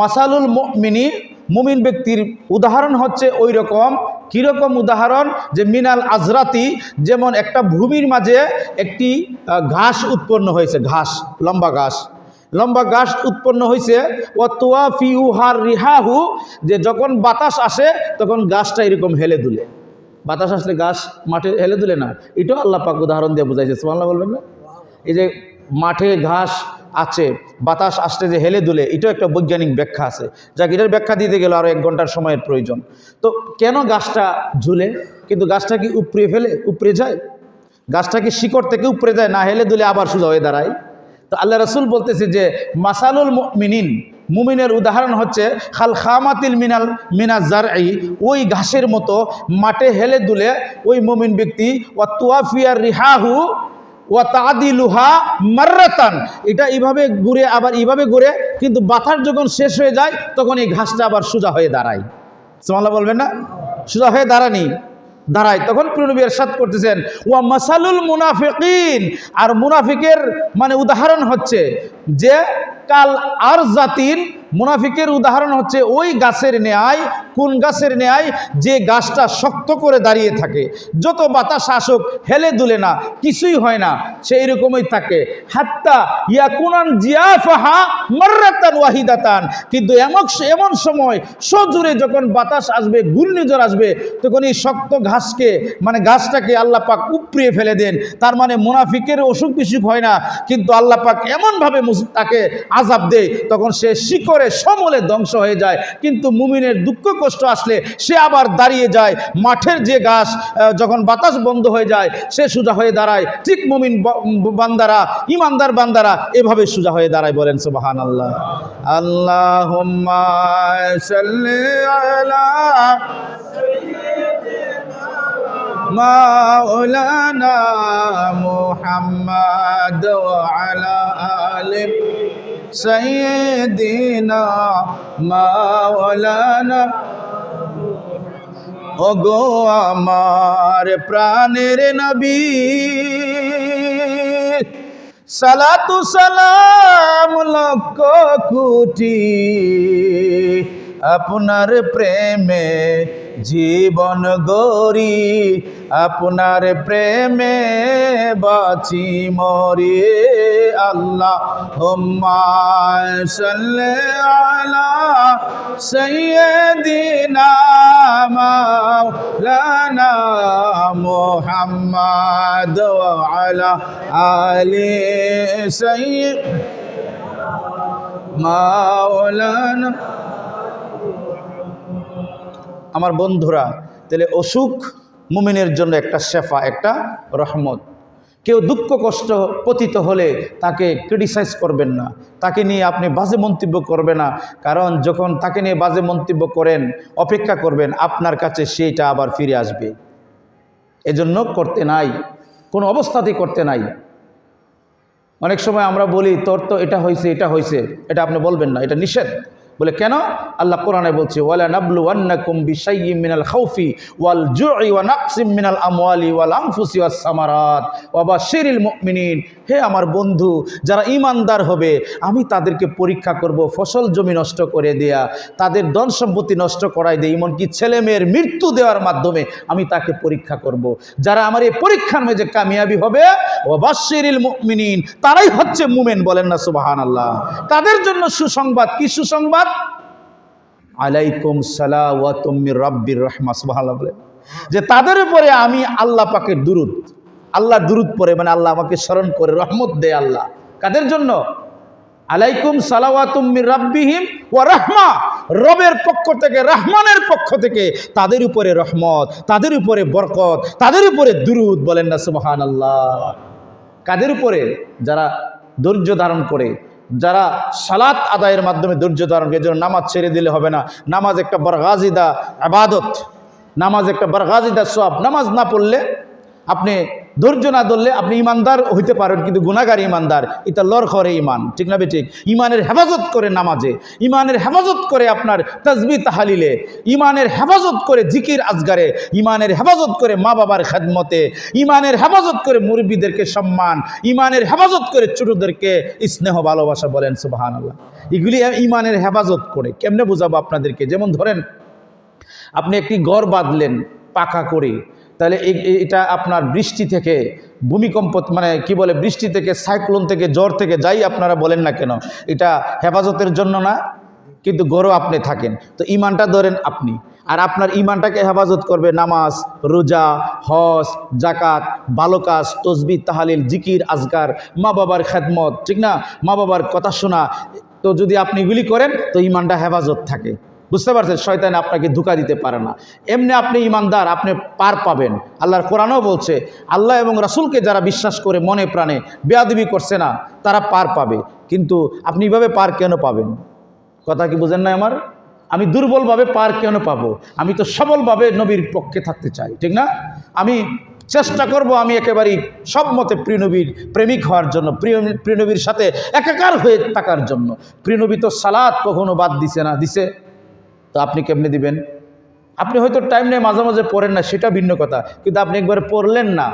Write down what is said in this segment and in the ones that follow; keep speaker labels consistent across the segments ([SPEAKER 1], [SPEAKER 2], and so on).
[SPEAKER 1] মাসালুল mini মুমিন ব্যক্তির উদাহরণ হচ্ছে ওই রকম কীরকম উদাহরণ? যে মিনাল আজরাতি, যেমন একটা ভূমির মাঝে একটি ঘাস উৎপন্ন হয়েছে, ঘাস, লম্বা ঘাস। লম্বা ঘাস উৎপন্ন হয়েছে ও তোয়া ফিউহার রিহাহু, যে যখন বাতাস আসে, তখন গাছটা এরকম হেলে দুলে। বাতাস আসলে গাছ মাঠে হেলে দুলে না। এটাও আল্লাহ পাক উদাহরণ দিয়ে বোঝাইছে। সুবহানাল্লাহ বলবেন না? এই যে মাঠে ঘাস আছে, বাতাস আসলে যে হেলে দুলে, এটাও একটা বৈজ্ঞানিক ব্যাখ্যা আছে। যাক, এটার ব্যাখ্যা দিতে গেলে আরও এক ঘণ্টার সময়ের প্রয়োজন। তো কেন গাছটা ঝুলে? কিন্তু গাছটা কি উপড়ে ফেলে? উপড়ে যায়? গাছটা কি শিকড় থেকে উপড়ে যায়? না, হেলে দুলে আবার সোজা হয়ে দাঁড়ায়। তো আল্লাহ রসুল বলতেছে যে, মাসালুল মিনিন মুমিনের উদাহরণ হচ্ছে, খাল খামাতিল মিনাল মিনা জার ওই ঘাসের মতো মাঠে হেলে দুলে ওই মুমিন ব্যক্তি ও তুয়াফিয়ার রিহাহু ও তাদিলুহা মার্রাতান। এটা এইভাবে ঘুরে, আবার এইভাবে ঘুরে, কিন্তু বাতাস যখন শেষ হয়ে যায়, তখন এই ঘাসটা আবার সোজা হয়ে দাঁড়ায়। সোমাল্লাহ বলবেন না? সোজা হয়ে দাঁড়ানি, দাঁড়ায়। তখন প্রণবী এরশাদ করতেছেন, ওয়া মাসালুল মুনাফিকিন। আর মুনাফিকের মানে উদাহরণ হচ্ছে যে, কাল আর জাতির মুনাফিকের উদাহরণ হচ্ছে ওই গাছের ন্যায় কোন গাছের ন্যায় যে গাছটা শক্ত করে দাঁড়িয়ে থাকে? যত বাতাস আসুক, হেলে দুলে না, কিছুই হয় না, সেই রকমই থাকে। হাত্তা ইয়াকুনান জিয়াফাহা মার্রাতান ওয়াহিদাতান। কিন্তু এমন এমন সময়, সজুরে যখন বাতাস আসবে, ঘূর্ণিঝড় আসবে, তখন এই শক্ত ঘাসকে মানে গাছটাকে আল্লাহ পাক উপড়িয়ে ফেলে দেন। তার মানে মুনাফিকের অসুখ বিসুখ হয় না, কিন্তু আল্লাহ পাক এমনভাবে তাকে আজাব দেয়, তখন সে শিকড়ে, সমলে ধ্বংস হয়ে যায়। কিন্তু মুমিনের দুঃখ কষ্ট আসলে সে আবার দাঁড়িয়ে যায় মাঠের যে গাছ আহ, যখন বাতাস বন্ধ হয়ে যায় সে সোজা হয়ে দাঁড়ায় ঠিক মুমিন ব- বান্দারা ইমানদার বান্দারা এভাবে সোজা হয়ে দাঁড়ায় বলেন সুবাহান আল্লাহ আল্লাহ مولانا محمد وعلى آل সৈদিনা মাওলানা। ওগো আমার প্রাণের নবী সালাতু সালাম লক্ষ কোটি আপনার প্রেমে জীবন গরি আপনার প্রেমে বাঁচি মরি। আল্লাহ সাল্লি আলা সাইয়্যিদিনা মাওলানা মুহাম্মদ আলা আলি সাইয়্যিদ মাওলানা আমার বন্ধুরা, তাহলে অসুখ মুমিনের জন্য একটা শেফা, একটা রহমত। কেউ দুঃখ কষ্ট পতিত হলে তাকে ক্রিটিসাইজ করবেন না। তাকে নিয়ে আপনি বাজে মন্তব্য করবেন না, কারণ যখন তাকে নিয়ে বাজে মন্তব্য করেন, অপেক্ষা করবেন, আপনার কাছে সেইটা আবার ফিরে আসবে। এজন্য করতে নাই, কোনো অবস্থাতেই করতে নাই। অনেক সময় আমরা বলি, তোর তো এটা হয়েছে এটা হয়েছে। এটা আপনি বলবেন না, এটা নিষেধ। বলে, কেন? আল্লাহ কোরআনে বলছে, ওয়ালা নাবলু আন্নাকুম বিশাইয়্যিম মিনাল খাউফি ওয়াল জুই ওয়া নাকসিম মিনাল আমওয়ালি ওয়াল আনফুসি ওয়াস সামারাত ওয়া বাশিরিল মুমিনিন। হে আমার বন্ধু, যারা ইমানদার হবে, আমি তাদেরকে পরীক্ষা করব, ফসল জমি নষ্ট করে দেয়া, তাদের ধন সম্পত্তি নষ্ট করাই দেয়, এমনকি ছেলে মেয়ের মৃত্যু দেওয়ার মাধ্যমে আমি তাকে পরীক্ষা করব। যারা আমার এই পরীক্ষার মেঝে কামিয়াবি হবে ও বাশিরিল মুমিনিন, তারাই হচ্ছে মুমেন বলেন না সুবাহান আল্লাহ তাদের জন্য সুসংবাদ, কি সুসংবাদ? আলাইকুম সালা ওয়া তুমির রব্বির রহমা সুবাহ বলেন যে তাদের উপরে আমি আল্লাহ পাকের দুরুদ, আল্লাহ দুরুদ পরে মানে আল্লাহ আমাকে স্মরণ করে, রহমত দেয় আল্লাহ। কাদের জন্য? আলাইকুম সালাওয়াতুম্মির রাব্বিহিম ওয়া রাহমা, রবের পক্ষ থেকে, রহমানের পক্ষ থেকে তাদের উপরে রহমত, তাদের উপরে বরকত, তাদের উপরে দুরুদ বলেন না, সুবহানাল্লাহ। কাদের উপরে? যারা ধৈর্য ধারণ করে যারা সালাত আদায়ের মাধ্যমে ধৈর্য ধারণ করে এজন্য নামাজ ছেড়ে দিলে হবে না। নামাজ একটা বরগাজিদা আবাদত, নামাজ একটা বরগাজিদা সব নামাজ না পড়লে আপনি ধৈর্য না ধরলে আপনি ইমানদার হইতে পারেন, কিন্তু গুণাগার ইমানদার, এটা লর করে ইমান। ঠিক না ঠিক? ইমানের হেফাজত করে নামাজে, ইমানের হেফাজত করে আপনার তসবি তাহালিলে, ইমানের হেফাজত করে জিকির আজগারে, ইমানের হেফাজত করে মা বাবার খেদমতে, ইমানের হেফাজত করে মুরব্বীদেরকে সম্মান, ইমানের হেফাজত করে ছোটদেরকে স্নেহ ভালোবাসা বলেন সুবাহান আল্লাহ এগুলি ইমানের হেফাজত করে, কেমনে বোঝাবো আপনাদেরকে? যেমন ধরেন, আপনি একটি গড় বাঁধলেন পাকা করে তাহলে এটা আপনার বৃষ্টি থেকে ভূমিকম্প মানে কি বলে, বৃষ্টি থেকে সাইক্লোন থেকে, জ্বর থেকে, যাই আপনারা বলেন না কেন, এটা হেফাজতের জন্য না, কিন্তু গরো আপনি থাকেন। তো ইমানটা ধরেন আপনি, আর আপনার ইমানটাকে হেফাজত করবে নামাজ, রোজা, হজ জাকাত ভালো কাজ, তসবি, তাহালিল, জিকির আজগার মা বাবার খেদমত, ঠিক না? মা বাবার কথা শোনা, তো যদি আপনি এগুলি করেন, তো ইমানটা হেফাজত থাকে। বুঝতে পারছেন? শয়তান আপনাকে ধোকা দিতে পারে না। এমনি আপনি ইমানদার, আপনি পার পাবেন। আল্লাহর কোরআনও বলছে, আল্লাহ এবং রাসুলকে যারা বিশ্বাস করে মনে প্রাণে বেয়াদবি করছে না, তারা পার পাবে। কিন্তু আপনি এভাবে পার কেন পাবেন? কথা কি বুঝেন না আমার? আমি দুর্বলভাবে পার কেন পাবো? আমি তো সবলভাবে নবীর পক্ষে থাকতে চাই, ঠিক না? আমি চেষ্টা করব আমি একেবারেই সব মতে প্রিয়নবীর প্রেমিক হওয়ার জন্য, প্রিয় প্রিয়নবীর সাথে একাকার হয়ে থাকার জন্য। প্রিয়নবী তো সালাদ কখনো বাদ দিছে না, দিছে? তো আপনি কেমনি দিবেন? আপনি হয়তো টাইম নেই মাঝে মাঝে পড়েন না, সেটা ভিন্ন কথা। কিন্তু আপনি একবার পড়লেন না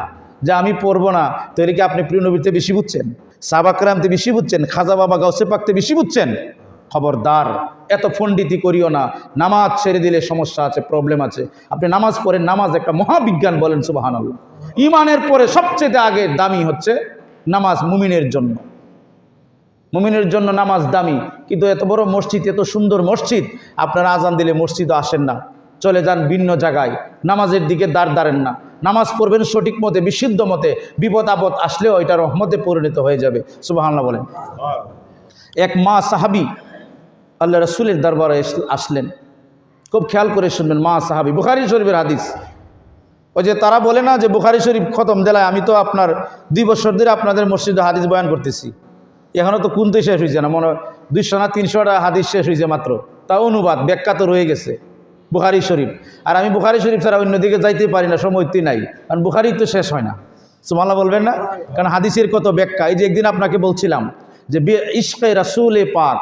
[SPEAKER 1] যে আমি পড়ব না তো এর কি আপনি প্রিয় নবীতে বেশি বুঝছেন? সাবাকরামতে বেশি বুঝছেন? খাজা বাবা গাউসে পাকতে বেশি বুঝছেন? খবরদার, এত ফন্ডিতি করিও না। নামাজ ছেড়ে দিলে সমস্যা আছে প্রবলেম আছে। আপনি নামাজ পড়েন, নামাজ একটা মহাবিজ্ঞান বলেন সুবাহান ইমানের পরে সবচেয়ে আগে দামি হচ্ছে নামাজ মুমিনের জন্য। মুমিনের জন্য নামাজ দামি, কিন্তু এত বড় মসজিদ, এত সুন্দর মসজিদ, আপনারা আজান দিলে মসজিদও আসেন না। চলে যান ভিন্ন জায়গায়, নামাজের দিকে দাঁড় দাঁড়েন না। নামাজ পড়বেন সঠিক মতে, বিশুদ্ধ মতে, বিপদ আপদ আসলেও এটা রহমতে পরিণত হয়ে যাবে। সুবাহান্লা বলেন। এক মা সাহাবি আল্লাহ রসুলের দরবারে আসলেন। খুব খেয়াল করে শুনবেন, মা সাহাবি, বুখারি শরীফের হাদিস। ওই যে তারা বলে না যে বুখারি শরীফ খতম, দেলায় আমি তো আপনার দুই বছর ধরে আপনাদের মসজিদে হাদিস বয়ান করতেছি। এখনও তো কুনতে শেষ হয়েছে না, মনে দুইশো না তিনশোটা হাদিস শেষ হয়েছে মাত্র। তা অনুবাদ, ব্যাখ্যা তো রয়ে গেছে, বুখারি শরীফ। আর আমি বুখারি শরীফ ছাড়া অন্যদিকে যাইতে পারি না, সময়টি নাই, কারণ বুখারি তো শেষ হয় না। সুমাল্লা বলবেন না? কারণ হাদিসের কত ব্যাখ্যা। এই যে একদিন আপনাকে বলছিলাম যে ইশকে রসুল পাক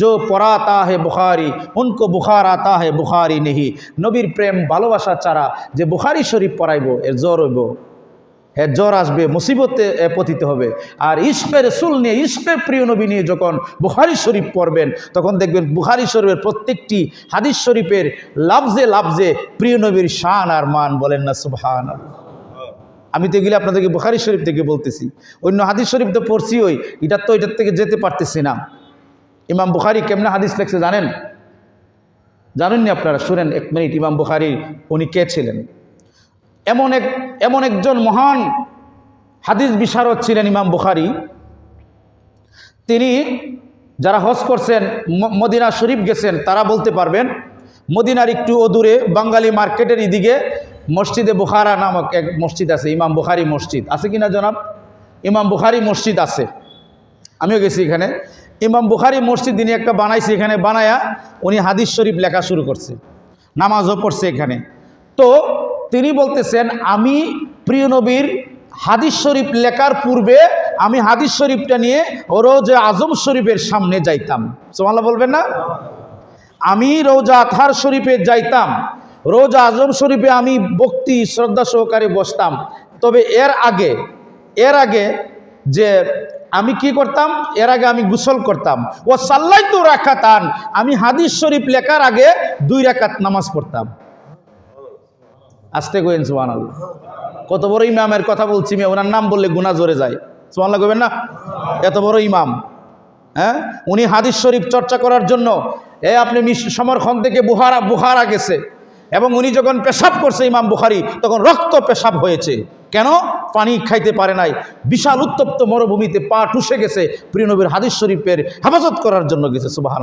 [SPEAKER 1] जो পড়াতা হে বুখারি উনকো বুখার আতা হে বুখারি নেহি। নবীর প্রেম, ভালোবাসা ছাড়া যে বুখারি শরীফ পড়াইব, এর জ্বর হইব। জ্বর আসবে, মুসিবতে পতিত হবে। আর ইস্কের রসুল নিয়ে ইস্কের প্রিয় নবী নিয়ে যখন বুখারি শরীফ পড়বেন, তখন দেখবেন বুখারি শরীফের প্রত্যেকটি হাদিস শরীফের লাফজে লাফজে প্রিয় নবীর শান আর মান বলেন না সুবহান আমি তো এগুলি আপনাদেরকে বুখারি শরীফ থেকে বলতেছি। অন্য হাদিস শরীফ তো পড়ছি ওই, এটার তো এটার থেকে যেতে পারতেছি না। ইমাম বুখারি কেমনে হাদিস লেখছে জানেন? জানেননি আপনারা? শুনেন, এক মিনিট, ইমাম বুখারি, উনি কে ছিলেন? এমন এক, এমন একজন মহান হাদিস বিশারদ ছিলেন ইমাম বুখারি। তিনি যারা হজ করছেন মদিনা শরীফ গেছেন, তারা বলতে পারবেন, মদিনার একটু অদূরে বাঙালি মার্কেটের এদিকে মসজিদে বুখারা নামক এক মসজিদ আছে, ইমাম বুখারি মসজিদ। আছে কিনা জনাব? ইমাম বুখারি মসজিদ আছে। আমিও গেছি এখানে। ইমাম বুখারি মসজিদ তিনি একটা বানাইছে এখানে, বানায়া উনি হাদিস শরীফ লেখা শুরু করছে। নামাজও পড়ছে এখানে। তো তিনি বলতেছেন, আমি প্রিয় নবীর হাদিস শরীফ লেখার পূর্বে আমি হাদিস শরীফটা নিয়ে রোজ আজম শরীফের সামনে যাইতাম। সোমাল্লা বলবেন না? আমি রোজা আথার শরীফে যাইতাম। রোজা আজম শরীফে আমি ভক্তি, শ্রদ্ধা সহকারে বসতাম। তবে এর আগে এর আগে যে আমি কি করতাম? এর আগে আমি গোসল করতাম। ও সাল্লাই তো রাখাতান আমি হাদিস শরীফ লেখার আগে দুই রাকাত নামাজ পড়তাম। আসতে গোয়েন সোহান আল্লাহ কত বড় ইমামের কথা বলছি আমি, ওনার নাম বললে গুণা জোরে যায়। সোহান কবেন না? এত বড় ইমাম। হ্যাঁ? উনি হাদিস শরীফ চর্চা করার জন্য, এ আপনি সমরখন থেকে বুহারা বুহারা গেছে। এবং উনি যখন পেশাব করছে ইমাম বুখারি, তখন রক্ত পেশাব হয়েছে। কেন? পানি খাইতে পারে নাই। বিশাল উত্তপ্ত মরুভূমিতে পা টুসে গেছে প্রিয়নবীর হাদিস শরীফের হেফাজত করার জন্য গেছে সুবাহান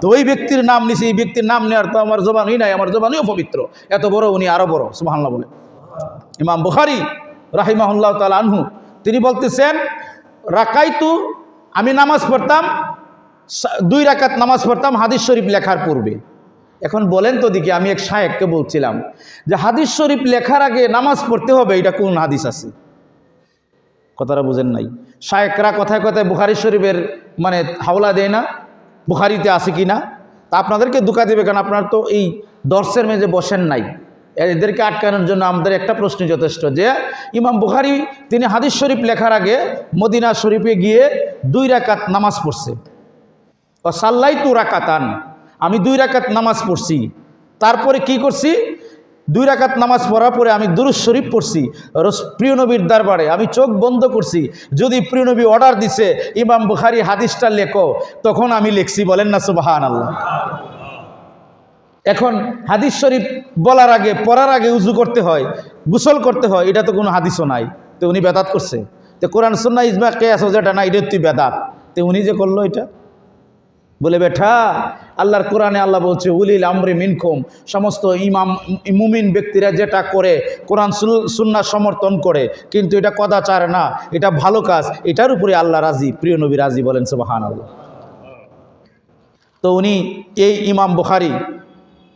[SPEAKER 1] তো ওই ব্যক্তির নাম নিছে, এই ব্যক্তির নাম নেওয়ার তো আমার জবানই নাই, আমার জবানই পবিত্র। এত বড় উনি আরও বড় সুবাহান্লাহ বলে। ইমাম বুখারি রাহিমাহুল্লাহ তাল আনহু, তিনি বলতেছেন, রাকাইতু, আমি নামাজ পড়তাম দুই রাকাত নামাজ পড়তাম হাদিস শরীফ লেখার পূর্বে। এখন বলেন তো দিকে, আমি এক শায়েককে বলছিলাম যে হাদিস শরীফ লেখার আগে নামাজ পড়তে হবে, এটা কোন হাদিস আছে? কথাটা বুঝেন নাই। শায়েকরা কথায় কথায় বুখারি শরীফের মানে হাওলা দেয় না, বুখারিতে আছে কি না? তা আপনাদেরকে দুকা দেবে, কারণ আপনার তো এই দর্শের মেজে বসেন নাই। এদেরকে আটকানোর জন্য আমাদের একটা প্রশ্ন যথেষ্ট যে, ইমাম বুখারি তিনি হাদিস শরীফ লেখার আগে মদিনা শরীফে গিয়ে দুই রাকাত নামাজ পড়ছে। ও সাল্লাই তু রাকাতান। আমি দুই রাকাত নামাজ পড়ছি। তারপরে কি করছি? দুই রাকাত নামাজ পড়ার পরে আমি দুরুজ শরীফ পড়ছি। প্রিয় নবীর দরবারে আমি চোখ বন্ধ করছি। যদি প্রিয় নবী অর্ডার দিছে, ইমাম বুখারি হাদিসটা লেখো, তখন আমি লিখছি, বলেন না সুবাহান আল্লাহ এখন হাদিস শরীফ বলার আগে, পড়ার আগে উজু করতে হয়, গোসল করতে হয়, এটা তো কোনো হাদিসও নাই। তো উনি বেদাত করছে। তো কোরআন সুন্না ইজমা কে আসো যেটা না এটা তুই বেদাত। তো উনি যে করল এটা? বলে বেঠা আল্লাহর কোরআনে আল্লাহ বলছে, উলিল আমরে মিনকুম। সমস্ত ইমাম, মুমিন ব্যক্তিরা যেটা করে, কোরআন সুন্নাহ সমর্থন করে, কিন্তু এটা কদাচার না, এটা ভালো কাজ, এটার উপরে আল্লাহ রাজি, প্রিয় নবী রাজি বলেন সুবাহান আল্লাহ তো উনি, এই ইমাম বুখারি,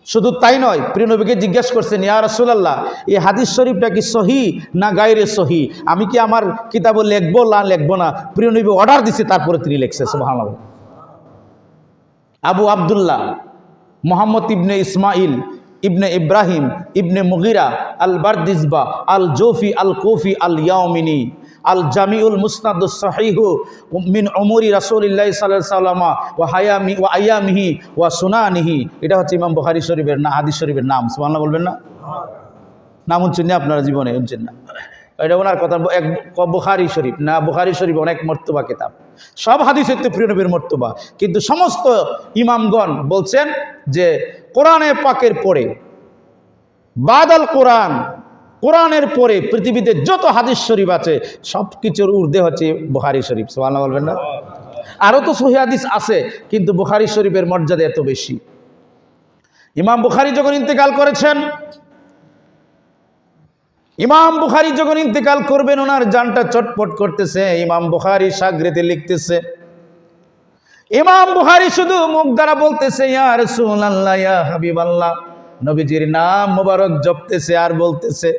[SPEAKER 1] শুধু তাই নয় প্রিয়নবীকে জিজ্ঞেস করছেন, ইয়া রাসূলুল্লাহ, এই হাদিস শরীফটা কি সহি না গায়রে সহি? আমি কি আমার কিতাব লিখব না লিখব না? প্রিয়নবী অর্ডার দিছে, তারপরে তিনি লিখছে, সুবহানাল্লাহ। আবু আবদুল্লাহ মোহাম্মদ ইবনে ইসমাইল ইবনে ইব্রাহিম ইবনে মুগিরা আল বারদিসবা আল জোফি আল কোফি আল ইয়ামিনী আল জামিউল মুসনাদুস সাহিহু মিন অমরি রাসূলিল্লাহ সাল্লাল্লাহু আলাইহি সাল্লামা ওয়া হায়ামি ওয়া আয়ামিহি ওয়া সুনানিহি। এটা হচ্ছে ইমাম বুখারী শরীফের না হাদিস শরীফের নাম। সুবহানাল্লাহ বলবেন না? নাম শুনছেন আপনারা? জীবনে শুনছেন না? এটা ওনার কথা, এক বুখারি শরীফ, না, বুখারি শরীফ অনেক মর্তবা কিতাব। সব হাদিসের তো প্রিয় নবীর মর্তবা। কিন্তু সমস্ত ইমামগণ বলছেন যে কোরআনে পাকের পরে, বাদাল কোরআন, কোরআনের পরে পৃথিবীতে যত হাদিস শরীফ আছে সব কিছুর ঊর্ধ্বে হচ্ছে বুখারি শরীফ। সোহানা বলবেন না? আরও তো সহি হাদিস আছে, কিন্তু বুখারি শরীফের মর্যাদা এত বেশি। ইমাম বুখারি যখন ইন্তেকাল করেছেন ইমাম বুখারি যখন ইন্তেকাল করবেন, ওনার জানটা চটপট করতেছে। ইমাম বুখারি সাগরেতে লিখতেছে, ইমাম বুখারি শুধু মুখ দ্বারা বলতেছে, ইয়া রাসূলুল্লাহ, ইয়া হাবিবাল্লাহ। নবীজির নাম মোবারক জপতেছে আর বলতেছে,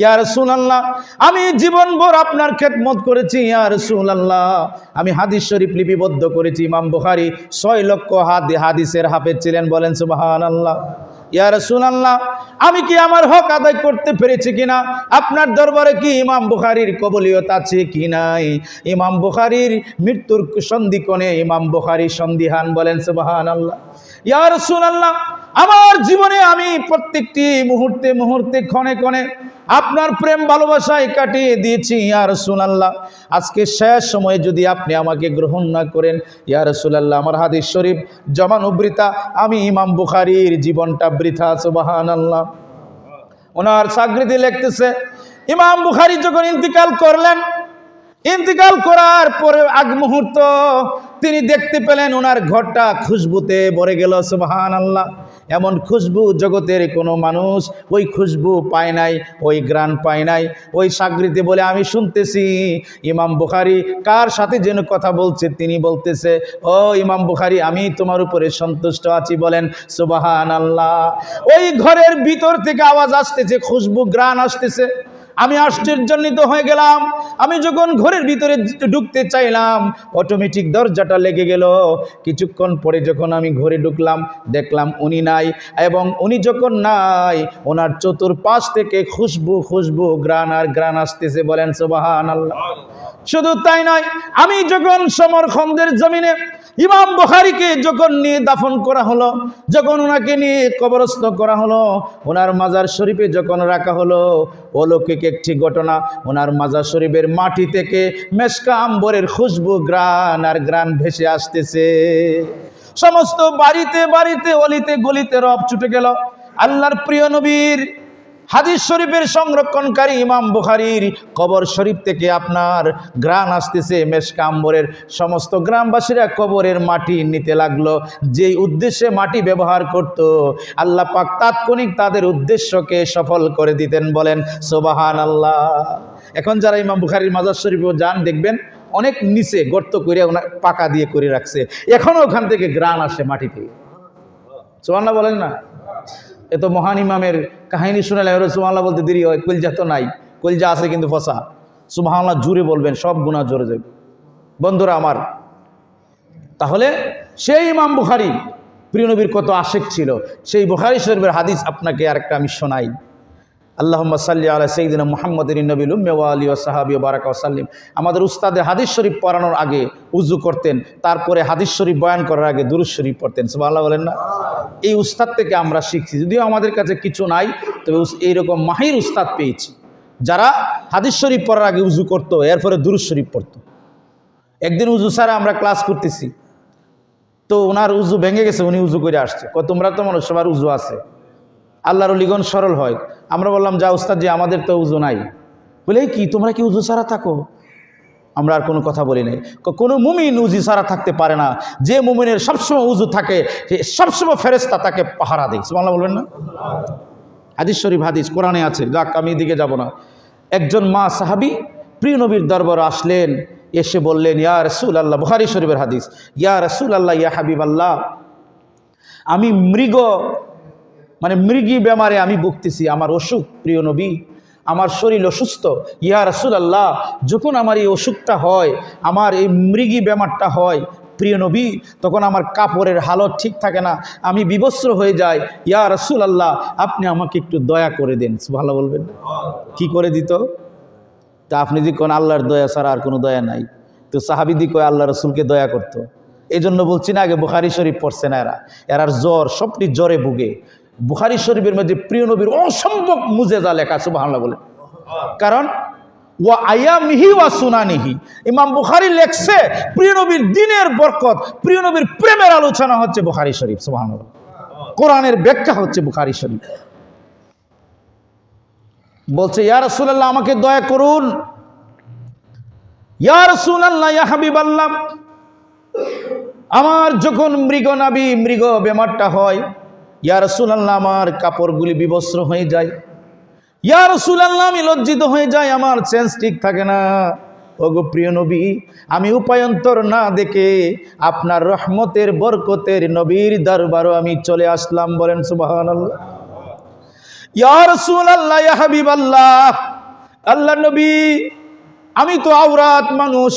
[SPEAKER 1] ইয়া রাসূলুল্লাহ, আমি জীবনভর আপনার খেদমত করেছি, ইয়া রাসূলুল্লাহ। আমি হাদিস শরীফ লিপিবদ্ধ করেছি, ইমাম বুখারি ছয় লক্ষ হাত হাদিসের হাফেজ ছিলেন, বলেন সুবহানাল্লাহ। ইয়া সুনাল্লাহ আমি কি আমার হক আদায় করতে পেরেছি কিনা? আপনার দরবারে কি ইমাম বুখারির কবলিয়ত আছে কি নাই? ইমাম বুখারির মৃত্যুর সন্ধিকণে ইমাম বুখারি সন্দিহান বলেন, সুবহানাল্লাহ। ইয়া রাসূলুল্লাহ, আমার জীবনে আমি প্রত্যেকটি মুহূর্তে মুহূর্তে, ক্ষণে ক্ষণে আপনার প্রেম, ভালোবাসায় কাটিয়ে দিয়েছি, ইয়া রাসূলুল্লাহ। আজকে শেষ সময়ে যদি আপনি আমাকে গ্রহণ না করেন, ইয়া রাসূলুল্লাহ, আমার হাদিস শরীফ জমানুবৃতা আমি ইমাম বুখারির জীবনটা বৃথা, সুবহানাল্লাহ। ওনার চাকরিতে লিখতেছে, ইমাম বুখারি যখন ইন্তিকাল করলেন ইন্তিকাল করার পরে আগ মুহূর্ত তিনি দেখতে পেলেন ওনার ঘরটা খুশবুতে ভরে গেল সুবাহান আল্লাহ এমন খুশবু জগতের কোনো মানুষ ওই খুশবু পায় নাই, ওই গ্রান পায় নাই। ওই সাগরিতে বলে, আমি শুনতেছি, ইমাম বুখারি কার সাথে যেন কথা বলছে? তিনি বলতেছে, ও ইমাম বুখারি, আমি তোমার উপরে সন্তুষ্ট আছি। বলেন সুবাহান আল্লাহ ওই ঘরের ভিতর থেকে আওয়াজ আসতেছে, খুশবু গ্রান আসতেছে। আমি আশ্চর্যান্বিত হয়ে গেলাম। আমি যখন ঘরের ভিতরে ঢুকতে চাইলাম অটোমেটিক দরজাটা লেগে গেল। কিছুক্ষণ পরে যখন আমি ঘরে ঢুকলাম, দেখলাম উনি নাই এবং উনি যখন নাই, ওনার চতুর্পাশ থেকে খুশবু খুশবু, গ্রান আর গ্রান আসতেছে বলেন সোবাহান আল্লাহ শুধু তাই নয়, আমি যখন সমরখন্দের জমিনে ইমাম বুখারিকে যখন নিয়ে দাফন করা হলো, যখন ওনাকে নিয়ে কবরস্থ করা হলো, ওনার মাজার শরীফে যখন রাখা হলো, অলৌকিক একটি ঘটনা, ওনার মাজার শরীফের মাটি থেকে মেশকা আম্বরের খুশবু গ্রান আর গ্রান ভেসে আসতেছে। সমস্ত বাড়িতে বাড়িতে অলিতে গলিতে রব ছুটে গেল। আল্লাহর প্রিয় নবীর হাদিস শরীফের সংরক্ষণকারী ইমাম বুখারির কবর শরীফ থেকে আপনার গ্রান আসতেছে মেশকাম্বরের সমস্ত গ্রামবাসীরা কবরের মাটি নিতে লাগল। যেই উদ্দেশ্যে মাটি ব্যবহার করত, আল্লাহ পাক তাৎক্ষণিক তাদের উদ্দেশ্যকে সফল করে দিতেন, বলেন সোবাহান আল্লাহ এখন যারা ইমাম বুখারির মাজার শরীফও যান, দেখবেন অনেক নিচে গর্ত করে ওনার পাকা দিয়ে করে রাখছে। এখনও ওখান থেকে গ্রান আসে মাটিতে। থেকে সোহান্না বলেন না? এ তো মহান ইমামের কাহিনী শুনালে সুমাল্লাহ বলতে দেরি হয়, কলজা তো নাই। কলজা আছে কিন্তু ফসা। সুমাহাল্লাহ জুড়ে বলবেন, সব গুণা জোরে যাবে। বন্ধুরা আমার, তাহলে সেই ইমাম বুখারি প্রিয়নবীর কত আশেক ছিল। সেই বুখারি শরীফের হাদিস আপনাকে আরেকটা আমি শোনাই। আল্লাহ সাল্লি আলা সঈদিন মোহাম্মদ নবীল উম্মেওয়া আলী ও সাহাবি বারাকা সাল্লিম। আমাদের উস্তাদে হাদিস শরীফ পড়ানোর আগে উজু করতেন, তারপরে হাদিস শরীফ বয়ান করার আগে দুরুজ শরীফ পড়তেন। সুবহানাল্লাহ বলেন না? এই উস্তাদ থেকে আমরা শিখছি। যদিও আমাদের কাছে কিছু নাই, তবে এইরকম মাহির উস্তাদ পেয়েছি, যারা হাদিস শরীফ পড়ার আগে উজু করতো, এরপরে দুরুজ শরীফ পড়তো। একদিন উজু ছাড়া আমরা ক্লাস করতেছি, তো ওনার উজু ভেঙে গেছে, উনি উজু করে আসছে। তোমরা তো মনে হয় সবার উজু আছে। আল্লাহর লিগন সরল হয়। আমরা বললাম, যা উস্তাদ যে আমাদের তো উজু নাই। বলে কি, তোমরা কি উজু ছাড়া থাকো? আমরা আর কোনো কথা বলি নাই। কোনো মুমিন উজু ছাড়া থাকতে পারে না। যে মুমিনের সবসময় উজু থাকে, সে সবসময় ফেরেস্তা তাকে পাহারা দেয়। সুবহানাল্লাহ বলবেন না? হাদিস শরীফ, হাদিস, কোরআনে আছে। যাক, আমি দিকে যাব না। একজন মা সাহাবি প্রিয় নবীর দরবার আসলেন, এসে বললেন, ইয়া রসুল আল্লাহ বুহারি শরীফের হাদিস, ইয়া রসুল আল্লাহ ইয়া হাবিব আল্লাহ আমি মৃগ মানে মৃগী বেমারে আমি ভুগতেছি, আমার অসুখ, প্রিয় নবী, আমার শরীর অসুস্থ, ইয়া রাসুল আল্লাহ যখন আমার এই অসুখটা হয়, আমার এই মৃগী বেমারটা হয়, প্রিয় নবী, তখন আমার কাপড়ের হালত ঠিক থাকে না, আমি বিবস্ত্র হয়ে যাই, ইয়া রসুল আল্লাহ আপনি আমাকে একটু দয়া করে দেন ভালো বলবেন। কি করে দিত? তা আপনি যদি কোন আল্লাহর দয়া ছাড়া আর কোনো দয়া নাই, তো সাহাবিদি কয়, আল্লাহ রসুলকে দয়া করতো। এই জন্য বলছি না, আগে বুখারি শরীফ পড়ছে না এরা, এরার জ্বর সবটি জ্বরে ভুগে। বুখারি শরীফের মধ্যে প্রিয় নবীর অসম্ভব মুজেজা লেখা আছে বাংলা। বলে কারণ, ওয়া আয়া মিহি ওয়া সুনানিহি। ইমাম বুখারি লেখছে, প্রিয় নবীর দিনের বরকত, প্রিয় নবীর প্রেমের আলোচনা হচ্ছে বুখারি শরীফ, সুবহানাল্লাহ। কোরআনের ব্যাখ্যা হচ্ছে বুখারি শরীফ। বলছে, ইয়া রাসূলুল্লাহ, আমাকে দয়া করুন। ইয়া রাসূলুল্লাহ, ইয়া হাবিবাল্লাহ। আমার যখন মৃগ নাবি, মৃগ বেমারটা হয় ইয়া রাসূলুল্লাহ, আমার কাপড়গুলি বিবস্ত্র হয়ে যায়। ইয়া রাসূলুল্লাহ, আমি লজ্জিত হয়ে যাই, আমার সেন্স ঠিক থাকে না। ওগো প্রিয় নবী, আমি উপায়ন্তর না দেখে আপনার রহমতের, বরকতের নবীর দরবারও আমি চলে আসলাম, বলেন ইয়া হাবিবাল্লাহ, আল্লাহ নবী, আমি তো আওরাত মানুষ।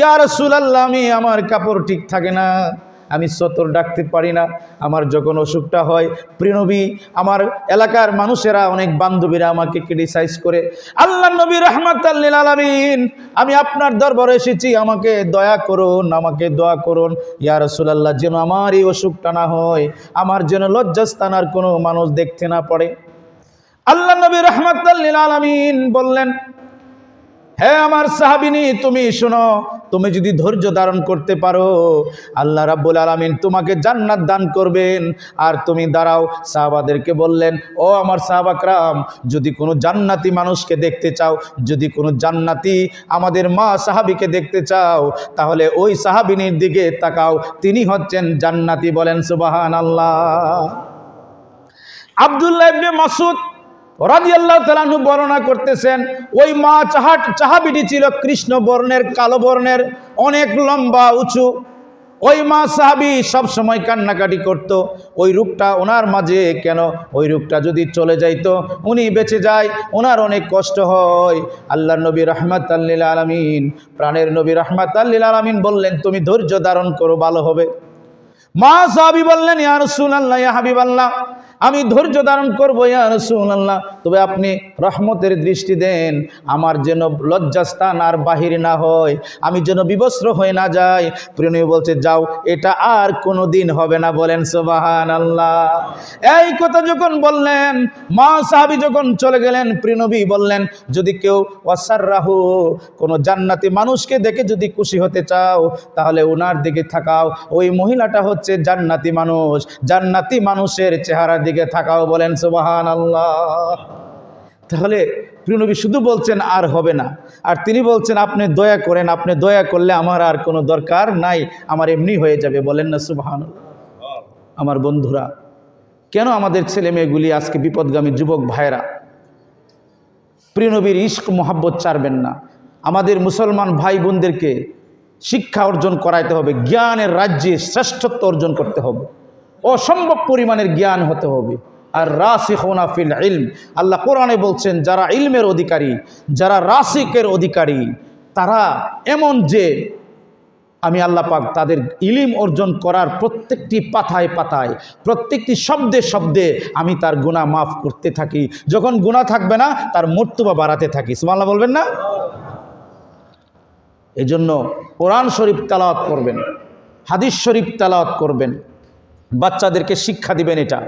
[SPEAKER 1] ইয়া রাসূলুল্লাহ, আমি আমার কাপড় ঠিক থাকে না। আমি সতর ডাকতে পারি না। আমার যখন অসুখটা হয়, প্রিয়নবী, আমার এলাকার মানুষেরা, অনেক বান্ধবীরা আমাকে ক্রিটিসাইজ করে। আল্লাহ নবী রহমাতাল্লিল আলামিন, আমি আপনার দরবারে এসেছি, আমাকে দয়া করুন, আমাকে দোয়া করুন। ইয়া রাসূলুল্লাহ, যেন আমার এই অসুখটা না হয়, আমার যেন লজ্জাস্থান আর কোনো মানুষ দেখতে না পড়ে আল্লাহ নবী রহমতাল্লিল আলমিন বললেন হ্যাঁ আমার সাহাবিনী, তুমি শোনো, তুমি যদি ধৈর্য ধারণ করতে পারো, আল্লাহ রাব্বুল আলমিন তোমাকে জান্নাত দান করবেন। আর তুমি দাঁড়াও, সাহাবাদেরকে বললেন, ও আমার সাহাবাকরাম যদি কোনো জান্নাতি মানুষকে দেখতে চাও, যদি কোনো জান্নাতি আমাদের মা সাহাবিকে দেখতে চাও, তাহলে ওই সাহাবিনীর দিকে তাকাও। তিনি হচ্ছেন জান্নাতি বলেন সুবাহান আল্লাহ আবদুল্লাহ মাসুদ রাদিয়াল্লাহু তাআলা বর্ণনা করতেছেন, ওই মা চাহাট চাহাবিটি ছিল কৃষ্ণ বর্ণের, কালো বর্ণের, অনেক লম্বা, উঁচু। ওই মা সাহাবি সব সময় কান্নাকাটি করত। ওই রূপটা ওনার মাঝে কেন? ওই রূপটা যদি চলে যাইতো, উনি বেঁচে যায়, ওনার অনেক কষ্ট হয়। আল্লাহ নবী রহমাত আল্লিল আলমিন, প্রাণের নবী রহমাত আল্লিল আলমিন বললেন, তুমি ধৈর্য ধারণ করো, ভালো হবে। মা সাহাবি বললেন, ইয়া রাসূলুল্লাহ, ইয়া হাবিবাল্লাহ আমি ধৈর্য ধারণ করব, ইয়া রাসূলুল্লাহ। তবে আপনি রহমতের দৃষ্টি দেন, আমার যেন লজ্জাস্থান আর বাহির না হয়, আমি যেন বিবস্ত্র হয়ে না যাই। প্রিয় বলছে, যাও, এটা আর কোনো দিন হবে না। বলেন সোবাহান আল্লাহ এই কথা যখন বললেন, মা সাহাবি যখন চলে গেলেন প্রিনবী বললেন, যদি কেউ ওয়াসার রাহু কোনো জান্নাতি মানুষকে দেখে যদি খুশি হতে চাও, তাহলে ওনার দিকে থাকাও ওই মহিলাটা হচ্ছে জান্নাতি মানুষ। জান্নাতি মানুষের চেহারার দিকে থাকাও বলেন সুবাহান আল্লাহ তাহলে প্রিয়নবী শুধু বলছেন আর হবে না। আর তিনি বলছেন, আপনি দয়া করেন, আপনি দয়া করলে আমার আর কোনো দরকার নাই, আমার এমনি হয়ে যাবে, বলেন না সুবাহান আমার বন্ধুরা, কেন আমাদের ছেলে মেয়েগুলি আজকে বিপদগামী যুবক ভাইরা প্রিয়নবীর ইস্ক মোহাব্বত চারবেন না। আমাদের মুসলমান ভাই বোনদেরকে শিক্ষা অর্জন করাইতে হবে, জ্ঞানের রাজ্যে শ্রেষ্ঠত্ব অর্জন করতে হবে। অসম্ভব পরিমাণের জ্ঞান হতে হবে। আর রাসিখোনা ফিল ইলম। আল্লাহ কোরআনে বলছেন, যারা ইলমের অধিকারী, যারা রাসিকের অধিকারী, তারা এমন যে আমি আল্লাহ পাক তাদের ইলিম অর্জন করার প্রত্যেকটি পাতায় পাতায়, প্রত্যেকটি শব্দে শব্দে আমি তার গুণা মাফ করতে থাকি। যখন গুণা থাকবে না, তার মর্তবা বাড়াতে থাকি। সুমাল্লাহ বলবেন না? এজন্য জন্য কোরআন শরীফ তালাওয়াত করবেন, হাদিস শরীফ তালাওয়াত করবেন। বাচ্চাদেরকে শিক্ষা দিবেন এটা।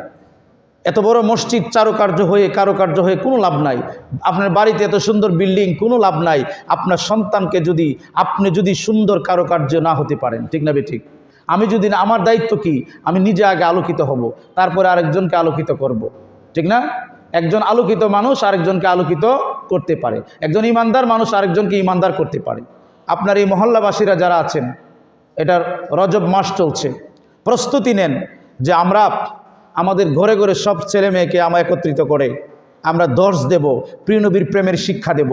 [SPEAKER 1] এত বড় মসজিদ চারুকার্য হয়ে, কারুকার্য হয়ে কোনো লাভ নাই। আপনার বাড়িতে এত সুন্দর বিল্ডিং, কোনো লাভ নাই। আপনার সন্তানকে যদি, আপনি যদি সুন্দর কারুকার্য না হতে পারেন, ঠিক না ঠিক আমি যদি না, আমার দায়িত্ব কি? আমি নিজে আগে আলোকিত হব, তারপরে আরেকজনকে আলোকিত করব। ঠিক না? একজন আলোকিত মানুষ আরেকজনকে আলোকিত করতে পারে। একজন ইমানদার মানুষ আরেকজনকে ইমানদার করতে পারে। আপনার এই মহল্লাবাসীরা যারা আছেন, এটার রজব মাস চলছে। প্রস্তুতি নেন যে আমরা আমাদের ঘরে ঘরে সব ছেলে মেয়েকে আমরা একত্রিত করে আমরা দর্শ দেব প্রিয়নবীর প্রেমের শিক্ষা দেব।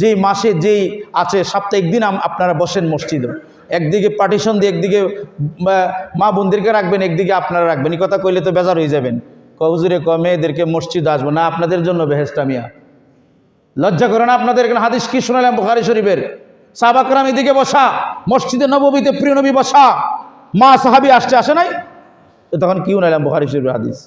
[SPEAKER 1] যেই মাসে যেই আছে সাপ্তাহিক দিন আপনারা বসেন মসজিদে। একদিকে পার্টিশন দিয়ে একদিকে মা বোনদেরকে রাখবেন, একদিকে আপনারা রাখবেন। এই কথা কইলে তো বেজার হয়ে যাবেন। কহুজুরে ক মেয়েদেরকে মসজিদ আসব না, আপনাদের জন্য বেহেস্টা মিয়া। লজ্জা করে না আপনাদের এখানে হাদিস কি শোনালাম বুখারি শরীফের? সাহাবাকরাম এদিকে বসা, মসজিদে নবমীতে প্রিয়নবী বসা। মা সাহাবি আসছে, আসে নাই? তখন কি উনাইলাম বুখারি শরীফের হাদিস।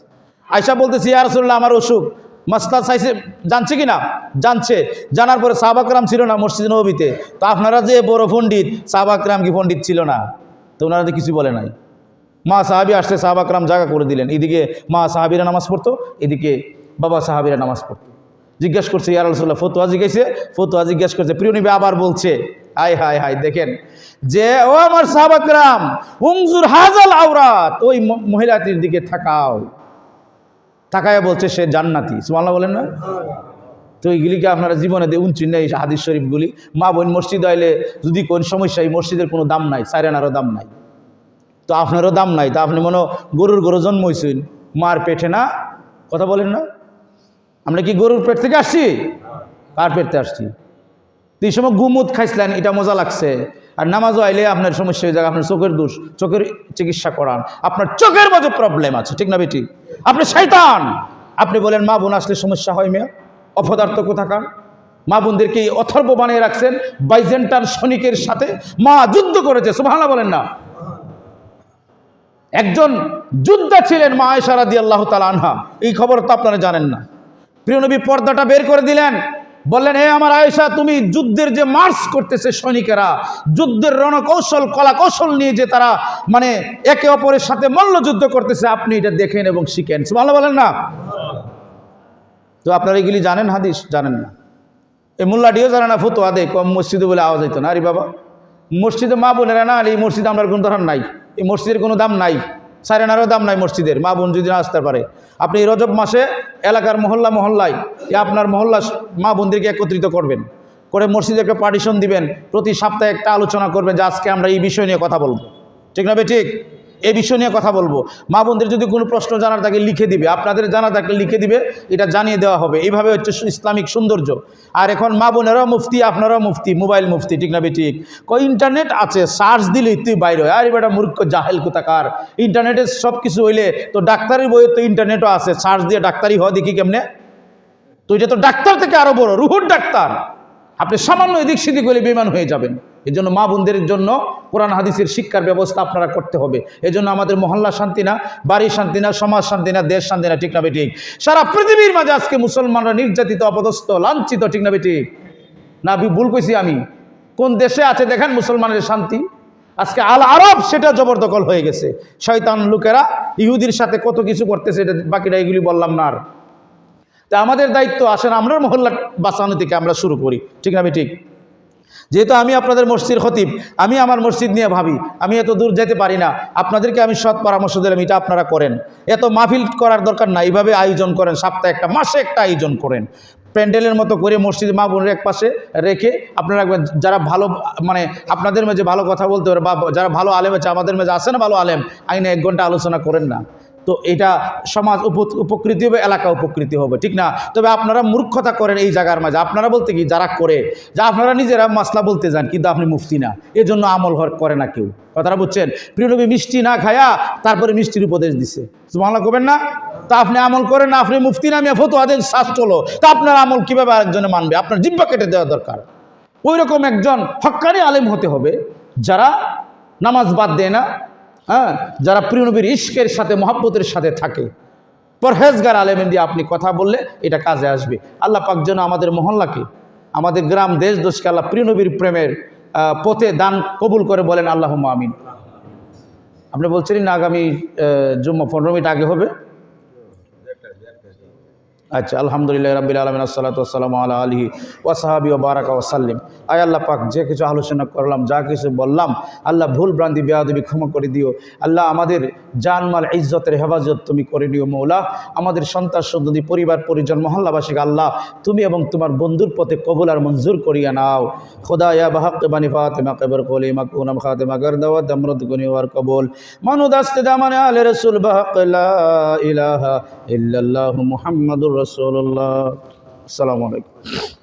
[SPEAKER 1] আয়সা বলতেছি, ইয়া রাসূলুল্লাহ, আমার অসুখ। মাস্তাদ সাইসে জানছে কি না জানছে। জানার পরে সাহাবাকরাম ছিল না মসজিদ নবীতে তো আপনারা যে বড় পণ্ডিত সাহাবাকরাম কি পণ্ডিত ছিল না? তো ওনারা তো কিছু বলে নাই। মা সাহাবি আসছে সাহাবাকরাম জায়গা করে দিলেন। এদিকে মা সাহাবিরা নামাজ পড়তো, এদিকে বাবা সাহাবিরা নামাজ পড়তো। জিজ্ঞেস করছে ইয়ার রসুল্লাহ ফতুয়া জিজ্ঞেসে, ফতুয়া জিজ্ঞেস করছে, প্রিয় নবী আবার বলছে হাই হাই হাই, দেখেন যে, ও আমার সাহাবাকরাম উংজুর হাজাল আওরাত, ওই মহিলাটির দিকে থাকাও তাকায় বলছে সে জান্নাতি। সুমাল্লাহ বলেন না? তো এইগুলিকে আপনারা জীবনে দিয়ে উঞ্চিন নেই হাদিস শরীফগুলি। মা বোন মসজিদ আইলে যদি কোন সমস্যা, এই মসজিদের কোনো দাম নাই সাইরানারও দাম নাই। তো আপনারও দাম নাই, তা আপনি মনে গরুর গরু জন্ম হয়েছেন মার পেটে না? কথা বলেন না? আমরা কি গরুর পেট থেকে আসছি? কার পেটতে আসছি? এই সময় গুমুদ খাইছিলেন, এটা মজা লাগছে। আর নামাজও আইলে আপনার সমস্যা হয়ে যাবে, আপনার চোখের দোষ, চোখের চিকিৎসা করান। আপনার চোখের মধ্যে প্রবলেম আছে, ঠিক না বেটি? আপনি শৈতান আপনি বলেন, মা বোন আসলে সমস্যা হয় মেয়া, অপদার্থ কোথাকার? মা বোনদেরকে অথর্ব বানিয়ে রাখছেন বাইজেন্টার সৈনিকের সাথে। মা যুদ্ধ করেছে, সুবহানাল্লাহ বলেন না। একজন যোদ্ধা ছিলেন মা আয়সারা দি আল্লাহ তালা আনহা। এই খবর তো আপনারা জানেন না। প্রিয় নবী, পর্দাটা বের করে দিলেন। বললেন, হে আমার আয়েশা, তুমি যুদ্ধের যে মার্চ করতেছে সৈনিকেরা, যুদ্ধের রণকৌশল কলা কৌশল নিয়ে যে তারা মানে একে অপরের সাথে মল্লযুদ্ধ করতেছে, আপনি এটা দেখেন এবং শিখেন। ভালো বলেন না। তো আপনারা এগুলি জানেন, হাদিস জানেন না। এই মোল্লাটিও জানে না ফুতো আদে কম মসজিদে বলে আওয়াজ হইতো না। আরে বাবা, মসজিদে মা বোনেরা না, এই মসজিদে আমরা কোনো ধরন নাই। এই মসজিদের কোনো দাম নাই। সারেনারও দাম নাই মসজিদের, মা বোন যদি না আসতে পারে। আপনি রজব মাসে এলাকার মহল্লা মহল্লায় আপনার মহল্লা মা বোনদেরকে একত্রিত করবেন। করে মসজিদে একটা পার্টিশন দিবেন, প্রতি সপ্তাহে একটা আলোচনা করবেন যে আজকে আমরা এই বিষয় নিয়ে কথা বলব। ঠিক না বে ঠিক? এই বিষয় নিয়ে কথা বলব। মা বোনদের যদি কোনো প্রশ্ন জানার থাকে, লিখে দিবে। আপনাদের জানা থাকলে লিখে দিবে। এটা জানিয়ে দেওয়া হবে। এইভাবে হচ্ছে ইসলামিক সৌন্দর্য। আর এখন মা বোনেরাও মুফতি, আপনারাও মুফতি, মোবাইল মুফতি, ঠিক না ঠিক কই ইন্টারনেট আছে, সার্চ দিলেই তুই বাইরে হয়। আরে বেটা মূর্খ, জাহেল কোথাকার? ইন্টারনেটে সব কিছু হইলে তো ডাক্তারের বইয়ে তো ইন্টারনেটও আছে। সার্চ দিয়ে ডাক্তারি হয় দেখি কেমনে? তো এটা তো ডাক্তার থেকে আরও বড়, রুহুর ডাক্তার। আপনি সামান্য এদিক সেদিক হলে বেমান হয়ে যাবেন। এই জন্য মা বোনদের জন্য কোরআন হাদিসের শিক্ষার ব্যবস্থা আপনারা করতে হবে। এই জন্য আমাদের মহল্লা শান্তি না, বাড়ি শান্তি না, সমাজ শান্তি না, দেশ শান্তি না, ঠিক না ঠিক সারা পৃথিবীর মাঝে আজকে মুসলমানরা নির্যাতিত, অপদস্থ, লাঞ্ছিত, ঠিক না ঠিক না ভুল কইছি আমি। কোন দেশে আছে দেখেন মুসলমানের শান্তি? আজকে আল আরব সেটা জবরদখল হয়ে গেছে। শয়তান লোকেরা ইহুদির সাথে কত কিছু করতেছে এটা বাকিটা এগুলি বললাম না আর। তা আমাদের দায়িত্ব আসেন আমরা মহল্লা বাঁচানো থেকে আমরা শুরু করি, ঠিক না ঠিক যেহেতু আমি আপনাদের মসজিদ খতিব, আমি আমার মসজিদ নিয়ে ভাবি, আমি এত দূর যেতে পারি না, আপনাদেরকে আমি সৎ পরামর্শ দিলাম, এটা আপনারা করেন। এত মাহফিল করার দরকার না এইভাবে আয়োজন করেন, সপ্তাহে একটা, মাসে একটা আয়োজন করেন। প্যান্ডেলের মতো করে মসজিদে মা বোনের এক পাশে রেখে আপনারা যারা ভালো মানে আপনাদের মাঝে ভালো কথা বলতে পারে বা যারা ভালো আলেম আছে, আমাদের মাঝে আছে না ভালো আলেম, আইনে এক ঘণ্টা আলোচনা করেন না। তো এটা সমাজ উপ- উপকৃতি হবে, এলাকা উপকৃতি হবে, ঠিক না? তবে আপনারা মূর্খতা করেন এই জায়গার মাঝে। আপনারা বলতে কি, যারা করে, যা আপনারা নিজেরা মাসলা বলতে যান, কিন্তু আপনি মুফতি না। এজন্য আমল করে না কেউ। কথাটা বুঝছেন? প্রিয়নবী মিষ্টি না খায়া তারপরে মিষ্টির উপদেশ দিছে। সুমাল্লা করবেন না? তা আপনি আমল করেন না, আপনি মুফতি নামিয়ে ফতোয়া দেন, শ্বাস চলো। তা আপনার আমল কীভাবে আরেকজনে মানবে? আপনার জিব্বা কেটে দেওয়া দরকার। ওই রকম একজন হক্কানি আলেম হতে হবে, যারা নামাজ বাদ দেয় না হ্যাঁ? যারা প্রিয়নবীর ইস্কের সাথে, মহাব্বতের সাথে থাকে। পরহেজগার আলেমেন দিয়ে আপনি কথা বললে এটা কাজে আসবে। আল্লাহ পাক যেন আমাদের মহল্লাকে, আমাদের গ্রাম, দেশ দোষকে আল্লাহ প্রিয়নবীর প্রেমের পথে দান কবুল করে বলেন আল্লাহ আমিন। আপনি বলছিলেন আগামী জুম্মা পনেরো মিনিট আগে হবে। আচ্ছা আলহামদুলিল্লাহ রাবিল আলমিন আসসালাতাম আল্লাহ আলহি ওয়াসাহাবি ও বারাকা ওসাল্লিম আয় আল্লাহ পাক, যে কিছু আলোচনা করলাম, যা কিছু বললাম, আল্লাহ ভুল ভ্রান্তি, বেয়াদবি ক্ষমা করে দিও। আল্লাহ আমাদের জানমাল, ইজ্জতের হেফাজত তুমি করে দিও, মৌলা। আমাদের সন্তান, সন্ততি, পরিবার, পরিজন, মহল্লাবাসীকে আল্লাহ তুমি এবং তোমার বন্ধুর পথে কবুল আর মঞ্জুর করিয়া নাও। খোদা, ইয়া বাহাক বানি ফাতেমা, কবর কলি মাকুনাম খাতেমা দমরত গুনিওয়ার কবুল। মানুদ আস্তে দামানে আলে রসুল বাহাক ইলাহা মুহাম্মাদুর রাসূলুল্লাহ। আসসালামু আলাইকুম।